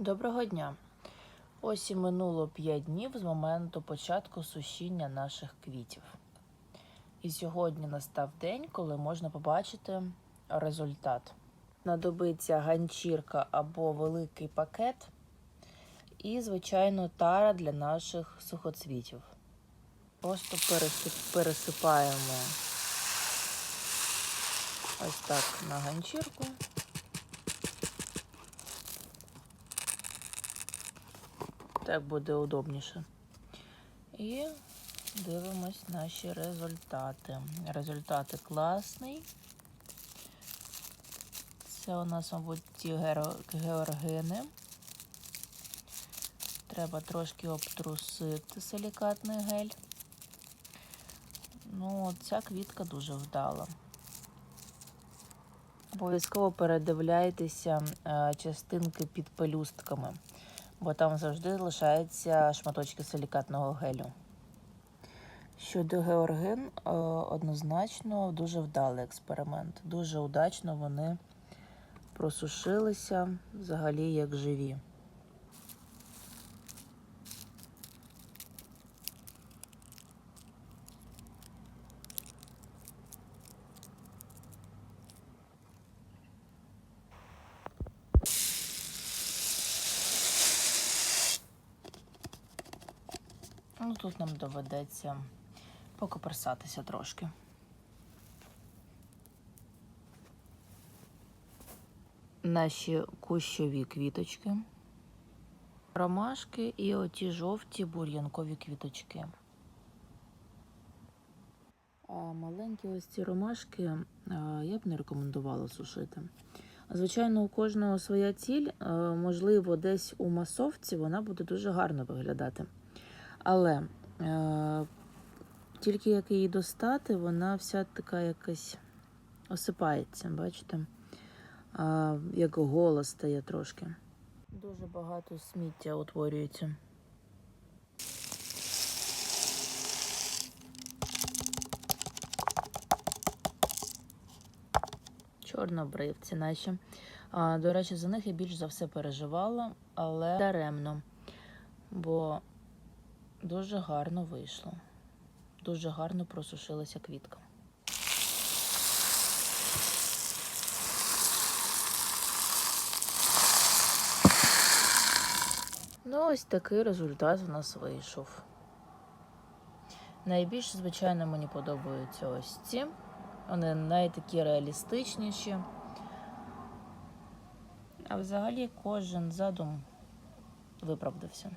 Доброго дня! Ось і минуло 5 днів з моменту початку сушіння наших квітів. І сьогодні настав день, коли можна побачити результат. Знадобиться ганчірка або великий пакет, і, звичайно, тара для наших сухоцвітів. Просто пересипаємо ось так на ганчірку. Так буде удобніше. І дивимось наші результати. Результати класний. Це у нас, мабуть, ті георгини. Треба трошки обтрусити силікатний гель. Ну, ця квітка дуже вдала. Обов'язково передивляйтеся е, частинки під пелюстками бо там завжди лишаються шматочки силікатного гелю. Щодо георгин, е, однозначно дуже вдалий експеримент. Дуже удачно вони просушилися взагалі як живі. Ну, тут нам доведеться покоперсатися трошки. Наші кущові квіточки, ромашки і оті жовті бур'янкові квіточки. А маленькі ось ці ромашки я б не рекомендувала сушити. Звичайно, у кожного своя ціль, можливо, десь у масовці вона буде дуже гарно виглядати. Але е, тільки як її достати, вона вся така якась осипається, бачите? А, як гола стає трошки. Дуже багато сміття утворюється. Чорнобривці наші. До речі, за них я більш за все переживала, але даремно. Бо Дуже гарно вийшло. Дуже гарно просушилася квітка. Ну, ось такий результат у нас вийшов. Найбільше, звичайно, мені подобаються ось ці. Вони найтакі реалістичніші. А взагалі кожен задум виправдався.